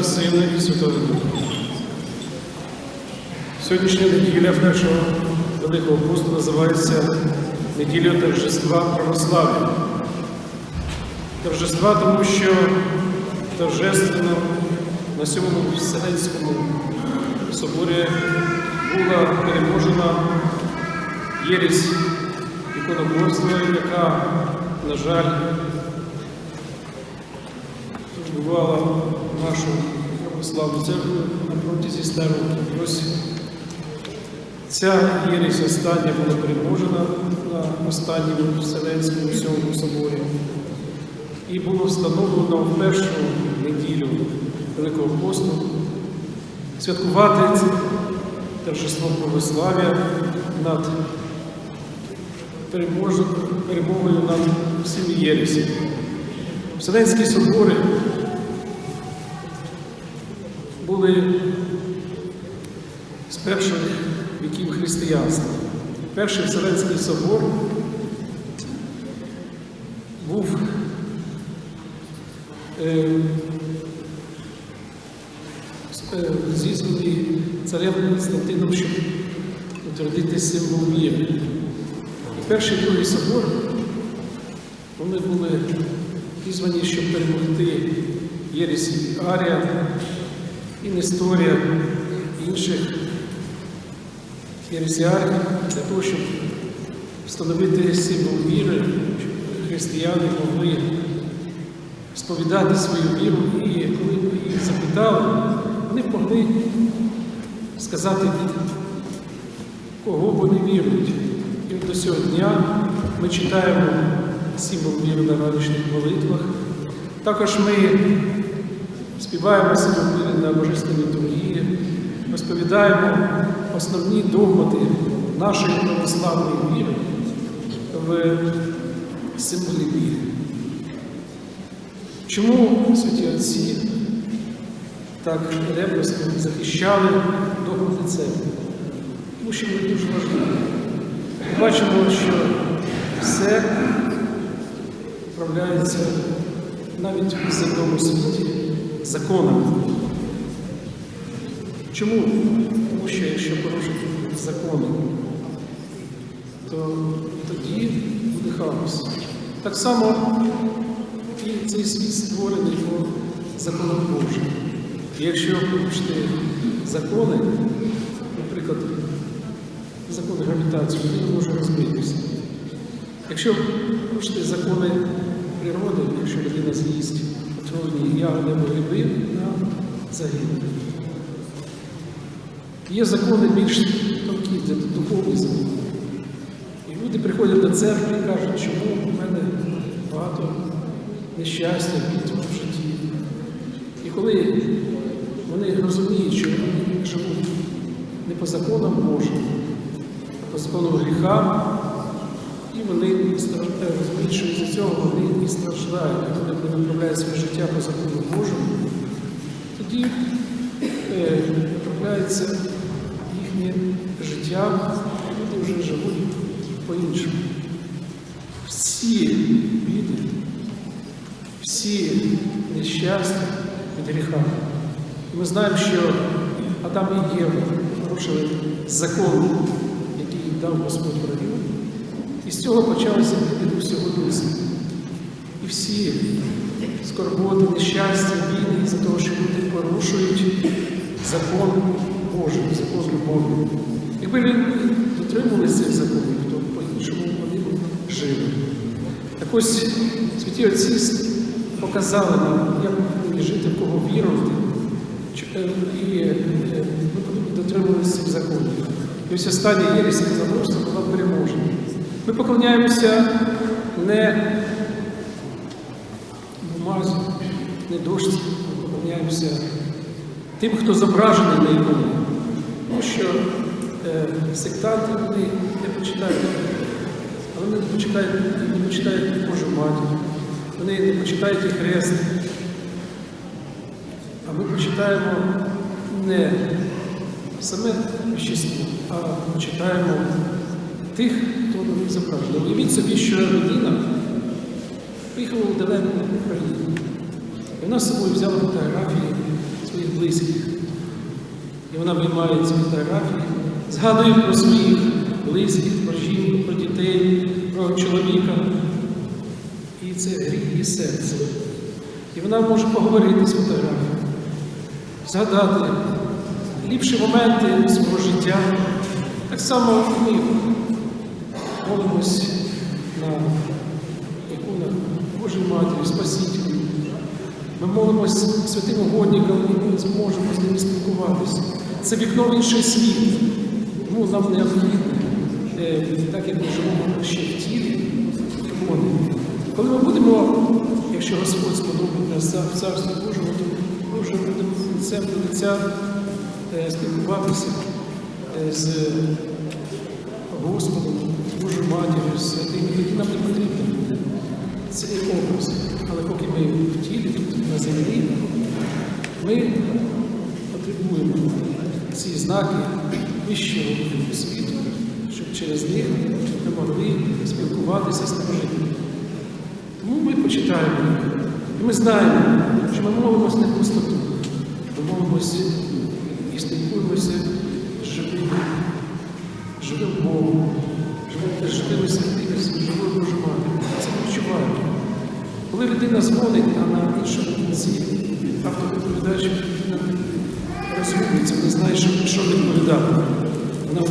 і Сина, і Святого Духа. Сьогоднішня неділя першого Великого посту називається неділею торжества православ'я. Торжества, тому що торжественно на сьомому Вселенському соборі була переможена єресь іконоборства, яка, на жаль, турбувала нашу православну церкву на протязі ста років. Ось ця єресь остання була переможена на останньому Вселенському Сьомому соборі. І було встановлено в першу неділю Великого посту святкувати торжество православ'я над перемогою над всіми єресями. Вселенські собори були з перших віків християнства. Перший Вселенський собор був е, е, зізваний царем Константином, щоб утвердити символ віри. Перший і другий собор вони були призвані, щоб перемогти Єресі Арія, і Несторія, і інших єресіарів для того, щоб встановити символ віри, щоб християни могли сповідати свою віру, і коли ми їх запитали, вони могли сказати, кого вони вірують. І до цього дня ми читаємо символ віри на ранішніх молитвах. Також ми співаємо віри на божественній літургії, розповідаємо основні догмати нашої православної віри в символі віри. Чому святі Отці так ревностно захищали догмати церкви? Тому що вони дуже важливі. Ми бачимо, що все управляється навіть в земному світі законами. Чому? Тому що якщо порушити закони, то тоді буде хаос. Так само і цей світ створений по законам Божим. І якщо порушити закони, наприклад, закони гравітації, він може розбитися. Якщо порушити закони природи, якщо людина з'їсть отруйні ягоди гриби, вона загине. Є закони більш тонкі, це духовні закони. І люди приходять до церкви і кажуть, чому у мене багато нещастя, бід в житті. І коли вони розуміють, що вони живуть не по законам Божим, а по закону гріха, і вони страждають, розуміють, цього вони і страждають, коли вони направляють своє життя по закону Божому, тоді е, направляється їхнє життя, люди вже живуть по-іншому. Всі біди, всі нещастя від гріха. Ми знаємо, що Адам і Єва порушили закон, який дав Господь в раю, і з цього почалися біди до всього. І всі скорботи, нещастя, біди із-за того, що люди порушують закон Божий, закон любові. Якби люди дотримувалися цих законів, то по-іншому вони жили. Так ось святі отці показали нам, як повинні жити, в кого вірувати, е, і е, ми повинні дотримуватися цих законів. І ось заборства була переможена. Ми поклоняємося не бумазі, не дошці, ми поклоняємося тим, хто зображений на іконі. Тому що е, сектанти вони не почитають, але вони не почитають, не почитають Божу матір, вони не почитають і хрест. А ми почитаємо не саме вещество, а почитаємо тих, них зображений. Уявіть собі, що людина поїхала у далеку Україну. І вона з собою взяла фотографії своїх близьких. І вона виймає ці фотографії, згадує про своїх близьких, про жінку, про дітей, про чоловіка. І це гріх її серця. І вона може поговорити з фотографією, згадати ліпші моменти свого життя. Так само і ми молимось на іконах Божої Матері, Спасителю. Ми молимось святим угодникам, і ми зможемо з ними спілкуватися. Це вікно в інший світ. Тому нам необхідно, е, так як ми живемо ще в тілі. Коли ми будемо, якщо Господь сподобає нас в Царстві Божому, то ми вже будемо лицем до лиця е, спілкуватися е, з Господом, Божою Матір'ю, з святими, тоді нам не потрібно буде цей образ. Але поки ми в тілі, тут на землі, ми потребуємо ці знаки вищого світу, щоб через них ми могли спілкуватися з тим. Тому ми почитаємо. І ми знаємо, що ми молимося не пустоту, ми молимося і спілкуємося з живим, живим Богом, живими святими, з живою Божою Матір'ю. Це відчуваємо. Коли людина дзвонить, а на іншому кінці автовідповідач людина не знає, що, що відповідати. Вона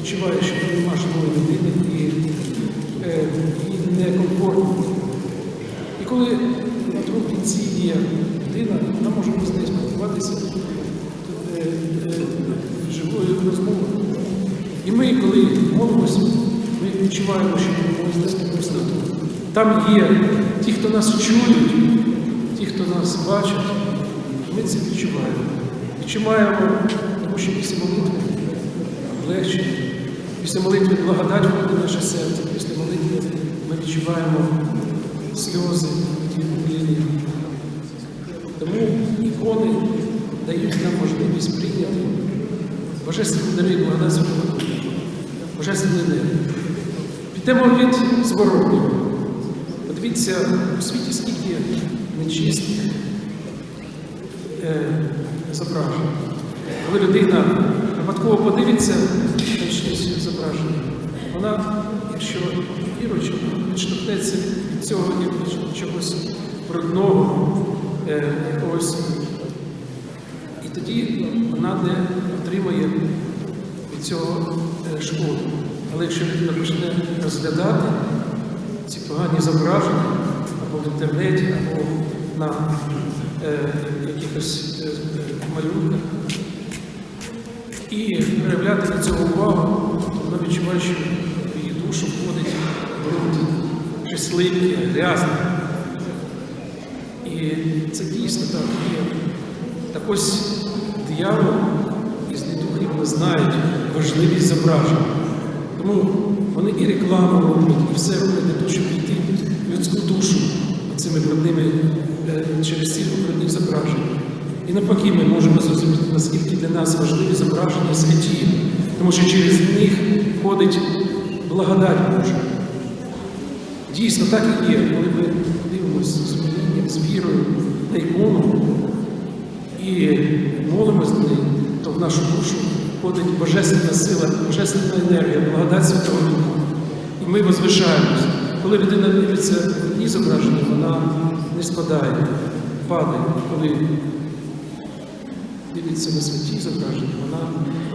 відчуває, що там нема живої людини і е, їй некомфортно. І коли на другому кінці є людина, вона може з нею спілкуватися е, е, живою розмовою. І ми, коли молимося, ми відчуваємо, що ми з пустоту. Там є ті, хто нас чують, ті, хто нас бачить, ми це відчуваємо. Відчуваємо, тому що після молитви легше. Після молитви благодать входить в наше серце. Після молитви ми відчуваємо сльози ті білі. Тому ікони дають нам можливість прийняти Божественні і благодать Духа. Небо. Підемо від зворотнього. Подивіться, у світі скільки нечистих е, зображень. Коли людина випадково подивиться на щось зображення, вона, якщо віруючи, відштовхнеться від цього чогось брудного, е, якогось. І тоді вона не отримає від цього е, шкоду. Але якщо людина почне розглядати ці погані зображення або в інтернеті, або на е, якихось е, малюнках, і проявляти на цього увагу, то вона відчуває, що в її душу входить бруд, щось липке, грязне. І це дійсно так є. Так ось диявол і злі вони знають важливість зображень. Тому вони і рекламу роблять, і все роблять для того, щоб війти в людську душу цими брудними е, через ці брудні зображення. І навпаки, ми можемо зрозуміти, наскільки для нас важливі зображення святі, тому що через них входить благодать Божа. Дійсно, так і є, коли ми дивимося з розумінням, з вірою на ікону і молимося до неї, в нашу душу входить божественна сила, божественна енергія, благодать Святого Духа. І ми возвишаємося. Коли людина дивиться одні зображення, вона не спадає, падає. Коли дивиться на святі зображення, вона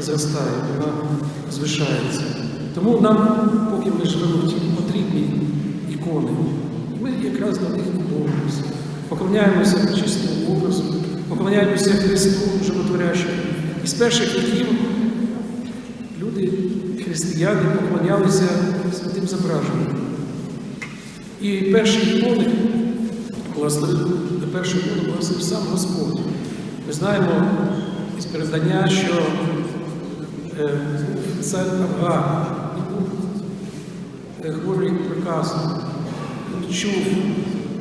зростає, вона звишається. Тому нам, поки ми живемо в тілі, потрібні ікони. Ми якраз на них. Поклоняємося чистому образу, поклоняємося Христу Животворящому. І з перших віків люди, християни, поклонялися святим зображенням. І перший ікони благословив, перший ікони благословив сам Господь. Ми знаємо із передання, що е, цар Авга був е, хворий проказом. Він чув,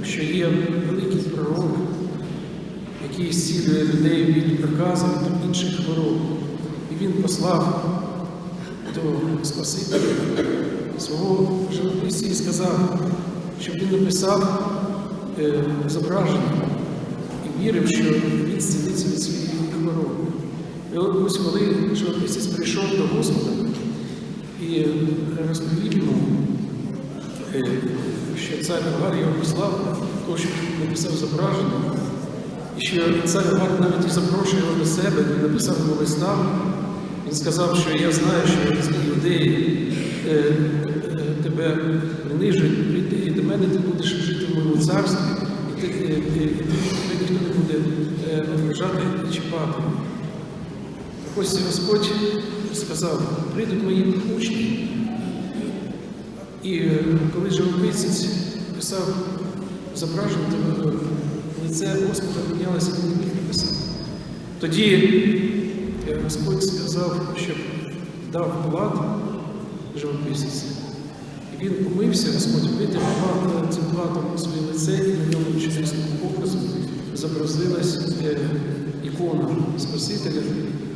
що є великий пророк, який зцілює людей від проказу, від інших хвороб. І він послав до Спасителя свого живописця і сказав, щоб він написав е, зображення. І вірив, що він зцілиться від своєї хвороби. І ось коли живописець прийшов до Господа і розповів йому, е, що цар Агар його послав, того, що написав зображення, що цар Агар навіть запрошує його до себе, він написав йому листа. Він сказав, що я знаю, що юдеї е, тебе принижують, прийди і до мене ти будеш жити в моєму царстві, і е, е, тебе ніхто не буде е, ображати і чіпати. Ось Господь сказав, прийдуть мої учні. І е, коли живописець писав зображення, то е, лице Господа мінялося, він не міг написати. Тоді Господь сказав, щоб дав плат живописець. І він умився, Господь витер плат цим платом своє лице, і на ньому чудесним образом зобразилась е, ікона Спасителя,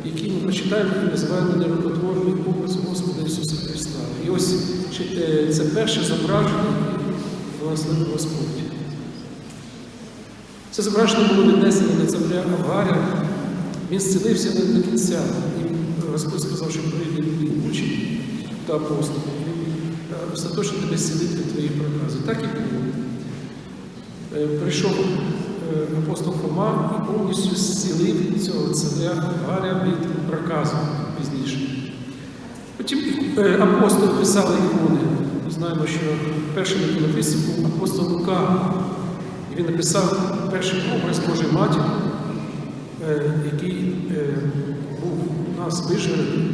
який ми почитаємо і називаємо нерукотворний образ Господа Ісуса Христа. І ось е, це перше зображення, благословив Господь. Це зображення було віднесено до царя Авгаря. Він зцілився до кінця. І Господь сказав, що прийде твої учні та апостоли. Він е, остаточно тебе зцілить від твоїх проказів. Так і було. Е, Прийшов е, апостол Фома і повністю зцілив цього царя Авгаря від проказу пізніше. Потім е, апостоли писали ікони. Ми знаємо, що першим іконописцем був апостол Лука. Він написав перший образ Божої Матері, е, який е, був у нас вижерений.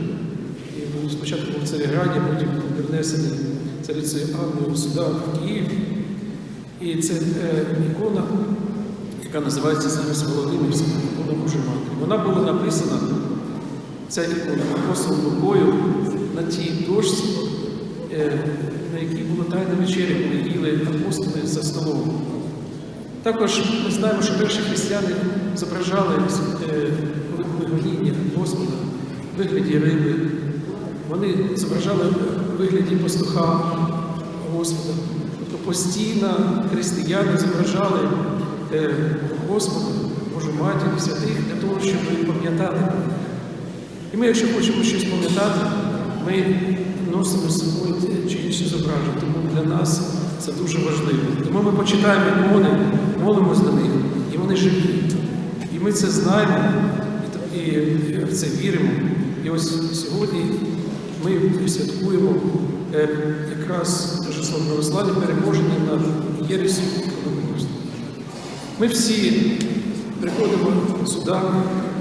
І був спочатку був в Царіграді, потім був перенесений царицею Анною сюди, в Київ. І це е, ікона, яка називається зараз Володимирська, ікона Божої Матері. Вона була написана, ця ікона апостолом Лукою на тій дошці, на якій було тайна вечеря, коли їли апостоли за столом. Також ми знаємо, що перші християни зображали е, Господа в вигляді риби. Вони зображали в вигляді пастуха Господа. Тобто постійно християни зображали е, Господа, Божу Матір, святих для того, щоб пам'ятати. І ми, якщо хочемо щось пам'ятати, ми носимо з собою чи інше зображення. Тому для нас це дуже важливо. Тому ми почитаємо ікони, молимось до них, і вони живі. І ми це знаємо, і, в це віримо. І ось сьогодні ми святкуємо е, якраз торжество православ'я переможення над Єресю іконопоклонства. Ми всі приходимо сюди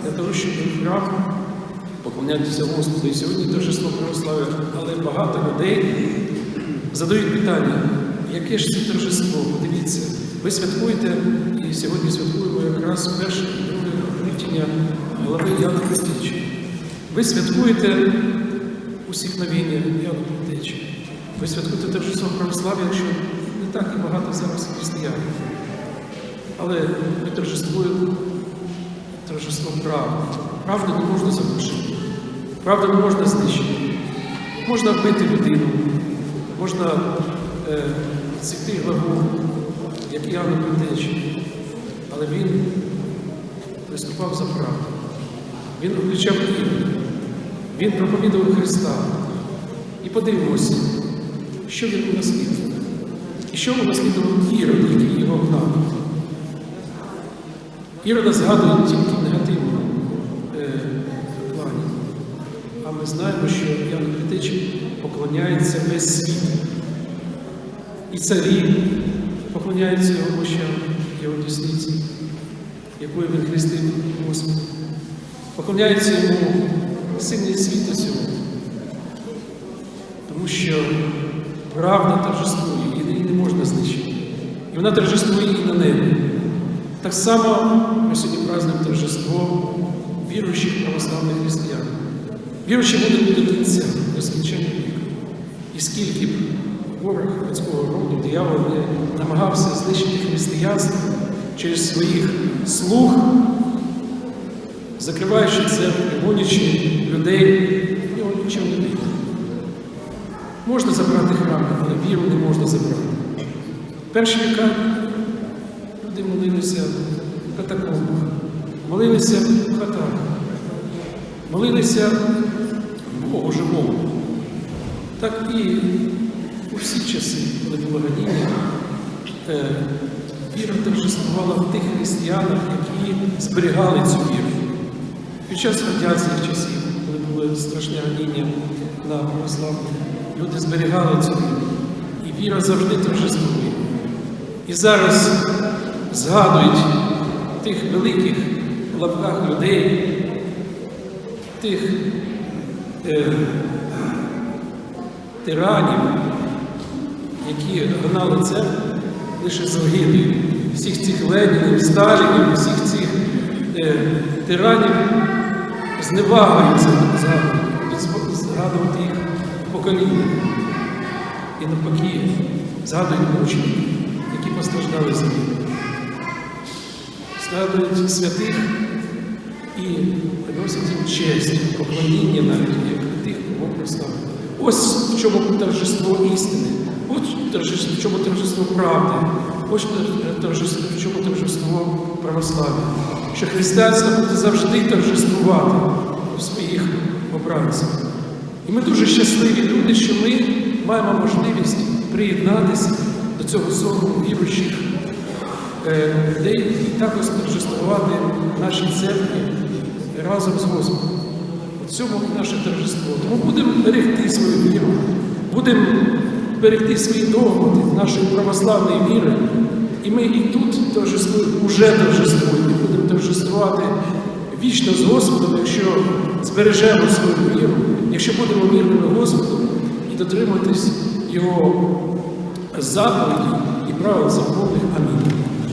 для того, щоб храм поклонятися Господу. І сьогодні торжество православ'я, але багато людей задають питання, яке ж це торжество? Подивіться, ви святкуєте, і сьогодні святкуємо якраз перше і друге привтіння глави Яна Христича. Ви святкуєте усікновіння Яна Христича. Ви святкуєте торжество православ'я, якщо не так і багато зараз християн. Але ми торжествуємо торжество правди. Правду не можна заглушити. Правду не можна знищити. Можна вбити людину, можна е, відсікти главу, як Іоанна Предтечі. Але він виступав за правду. Він обличав Ірода. Він проповідував Христа. І подивимося, що він унаслідував. І що унаслідував Ірод, який його гнав. Ірода згадує тільки в негативному е, плані. А ми знаємо, що Ян Критич поклоняється весь світ. І царі поклоняються його мощам, його дісниці, якою він хрестив Господа. Поклоняються йому сильні світу цього. Тому що правда торжествує, її не можна знищити. І вона торжествує і на небі. Так само ми сьогодні празднуємо торжество віруючих православних християн. Віруючі будуть до кінця, до скінчення віку. І скільки б ворог людського роду, диявол не намагався знищити християнство через своїх слуг, закриваючи церкви, гонячи людей, в нього нічого не вийде. Можна забрати храм, але віру не можна забрати. Перші віка люди молилися катакомбах, молилися в хатах, молилися Богу живому. Так і у всі часи, коли було ганіння, е, віра торжествувала в тих християнах, які зберігали цю віру. Під час радянських часів, коли були страшні ганіння на православні, люди зберігали цю віру. І віра завжди торжествує. І зараз згадують тих великих в лапках людей, тих е, тиранів, які гнали церкву лише з огидою. Всіх цих Ленінів, Сталінів, всіх цих е, тиранів зневагою це згадувати, їх покоління. І навпаки, згадують мучеників, які постраждали за віру. Згадують святих і приносять їм честь, поклоніння навіть як тих, кого прославили. Ось в чому торжество істини, ось торжество, в чому торжество правди, ось торжество, в чому торжество православ'я. Що християнство буде завжди торжествувати у своїх обранцях. І ми дуже щасливі люди, що ми маємо можливість приєднатися до цього зору віруючих е, людей і також торжествувати в нашій церкві разом з Господом. В цьому наше торжество. Тому будемо берегти свою віру, будемо берегти свої догмати нашої православної віри. І ми і тут торжествуємо, уже торжествуємо, і будемо торжествувати вічно з Господом, якщо збережемо свою віру, якщо будемо вірними Господу і дотримуватись Його заповіді і правил законних. Амінь.